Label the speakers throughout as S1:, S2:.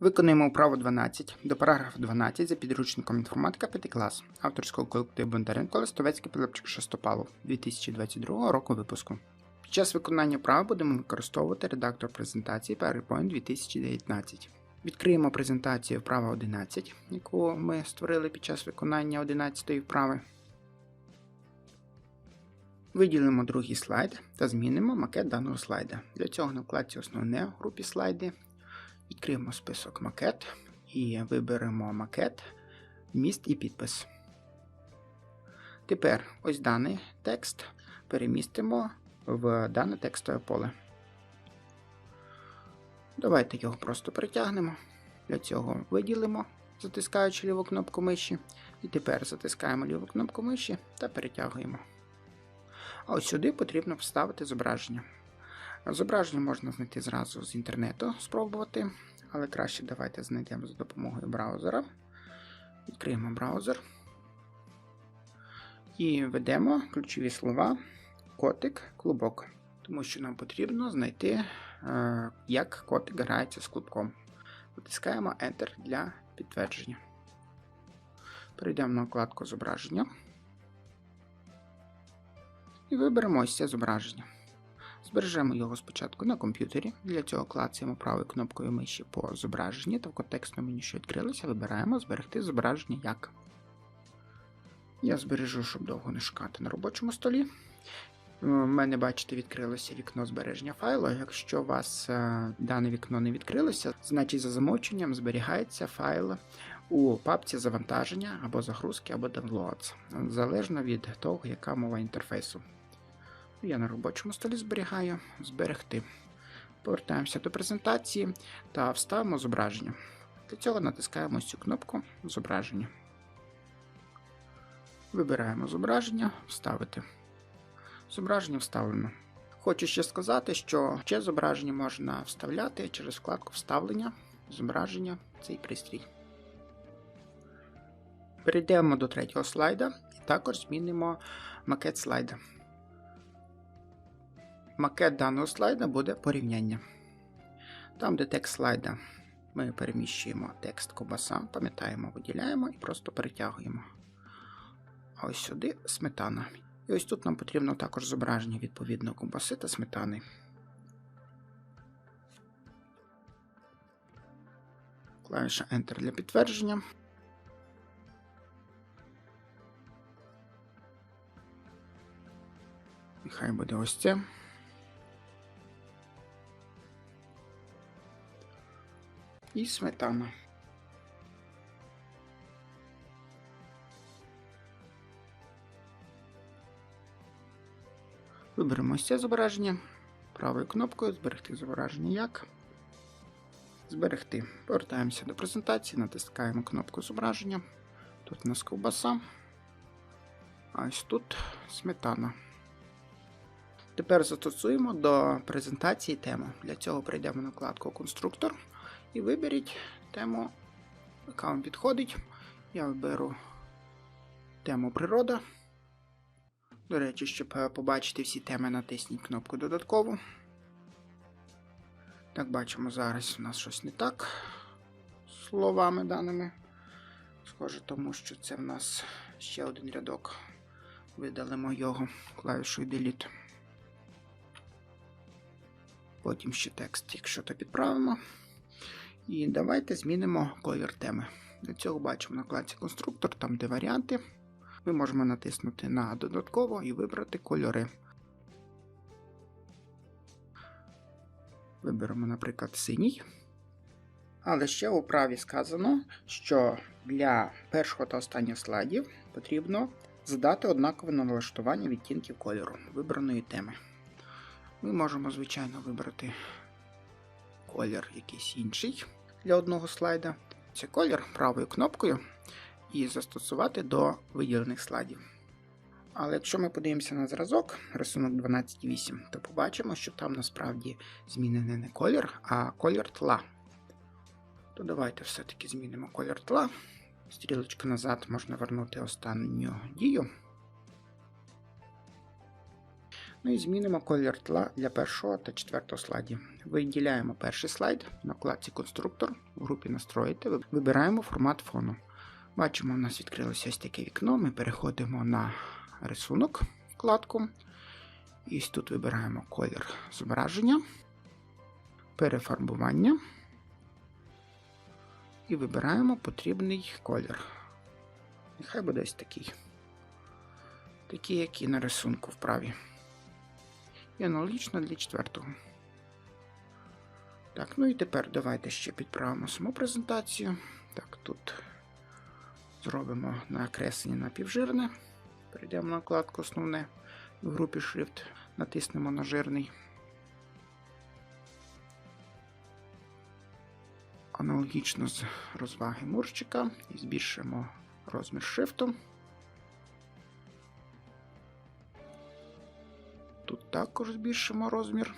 S1: Виконуємо вправу 12 до параграфу 12 за підручником інформатика 5 клас авторського колективу Бондаренко Листовецький Пилипчик Шестопалов 2022 року випуску. Під час виконання вправи будемо використовувати редактор презентації PowerPoint 2019. Відкриємо презентацію вправа 11, яку ми створили під час виконання 11 вправи. Виділимо другий слайд та змінимо макет даного слайда. Для цього на вкладці Основне групі слайди Відкриємо список макет і виберемо макет, вміст і підпис. Тепер ось даний текст перемістимо в дане текстове поле. Давайте його просто притягнемо. Для цього виділимо, затискаючи ліву кнопку миші. І тепер затискаємо ліву кнопку миші та перетягуємо. А ось сюди потрібно вставити зображення. Зображення можна знайти зразу з інтернету, спробувати, але краще давайте знайдемо за допомогою браузера. Відкриємо браузер і введемо ключові слова котик, клубок, тому що нам потрібно знайти, е, як котик грається з клубком. Натискаємо Enter для підтвердження. Перейдемо на вкладку зображення і виберемо ось це зображення. Збережемо його спочатку на комп'ютері. Для цього клацаємо правою кнопкою миші по зображенні та в контекстному меню, що відкрилося, вибираємо Зберегти зображення як. Я збережу, щоб довго не шукати на робочому столі. У мене, бачите, відкрилося вікно збереження файлу. Якщо у вас е, дане вікно не відкрилося, значить за замовченням зберігається файл у папці завантаження або загрузки, або downloads, залежно від того, яка мова інтерфейсу. Я на робочому столі зберігаю, зберегти. Повертаємося до презентації та вставимо зображення. Для цього натискаємо цю кнопку Зображення. Вибираємо зображення, вставити. Зображення вставлено. Хочу ще сказати, що ще зображення можна вставляти через вкладку Вставлення, зображення, цей пристрій. Перейдемо до третього слайда і також змінимо макет слайда. Макет даного слайда буде порівняння. Там, де текст слайда, ми переміщуємо текст кобаса, пам'ятаємо, виділяємо і просто перетягуємо. А ось сюди сметана. І ось тут нам потрібно також зображення відповідно ковбаси та сметани. Клавіша Enter для підтвердження. Нехай буде ось це. І сметана. Виберемо ось це зображення. Правою кнопкою Зберегти зображення як. Зберегти. Повертаємося до презентації, натискаємо кнопку зображення. Тут у нас ковбаса. А ось тут сметана. Тепер застосуємо до презентації тему. Для цього прийдемо на вкладку Конструктор і виберіть тему, яка вам підходить. Я виберу тему природа. До речі, щоб побачити всі теми, натисніть кнопку додаткову. Так, бачимо, зараз у нас щось не так словами даними. Схоже, тому що це в нас ще один рядок. Видалимо його клавішою Delete. Потім ще текст, якщо то підправимо. І давайте змінимо колір теми. Для цього бачимо на вкладці конструктор, там де варіанти. Ми можемо натиснути на додатково і вибрати кольори. Виберемо, наприклад, синій. Але ще у праві сказано, що для першого та останнього слайдів потрібно задати однакове налаштування відтінків кольору вибраної теми. Ми можемо, звичайно, вибрати колір якийсь інший для одного слайда. Це колір правою кнопкою і застосувати до виділених слайдів. Але якщо ми подивимося на зразок, рисунок 12.8, то побачимо, що там насправді змінений не колір, а колір тла. То давайте все-таки змінимо колір тла. Стрілочка назад можна вернути останню дію. Ну і змінимо колір тла для першого та четвертого слайдів. Виділяємо перший слайд на вкладці Конструктор, в групі Настроїти, вибираємо формат фону. Бачимо, у нас відкрилося ось таке вікно. Ми переходимо на рисунок, вкладку. І ось тут вибираємо колір зображення, перефарбування. І вибираємо потрібний колір. Нехай буде ось такий. Такий, як і на рисунку вправі. І аналогічно для четвертого. Так, ну і тепер давайте ще підправимо саму презентацію. Так, тут зробимо накреслення напівжирне. Перейдемо на вкладку основне в групі Shift, натиснемо на жирний. Аналогічно з розваги мурчика і збільшимо розмір шрифту. Також збільшимо розмір.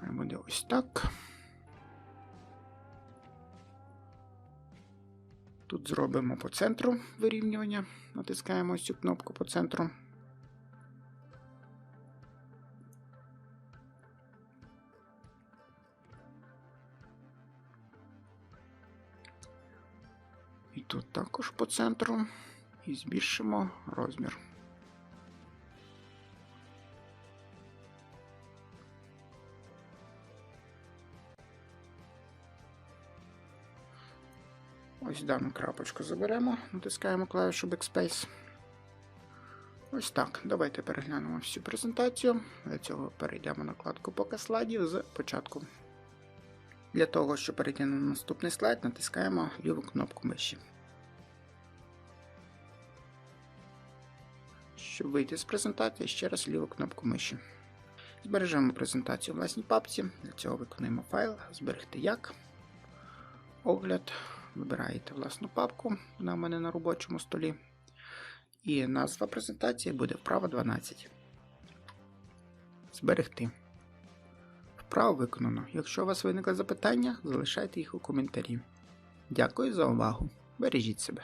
S1: Хай буде ось так. Тут зробимо по центру вирівнювання. Натискаємо ось цю кнопку по центру. Тут також по центру. І збільшимо розмір. Ось дану крапочку заберемо, натискаємо клавішу Backspace. Ось так. Давайте переглянемо всю презентацію. Для цього перейдемо на вкладку Показ слайдів з початку. Для того, щоб перейти на наступний слайд, натискаємо ліву кнопку миші. Щоб вийти з презентації, ще раз ліву кнопку миші. Збережемо презентацію в власній папці. Для цього виконуємо файл, зберегти як. Огляд. Вибираєте власну папку, вона в мене на робочому столі. І назва презентації буде вправа 12. Зберегти. Вправо виконано. Якщо у вас виникли запитання, залишайте їх у коментарі. Дякую за увагу. Бережіть себе.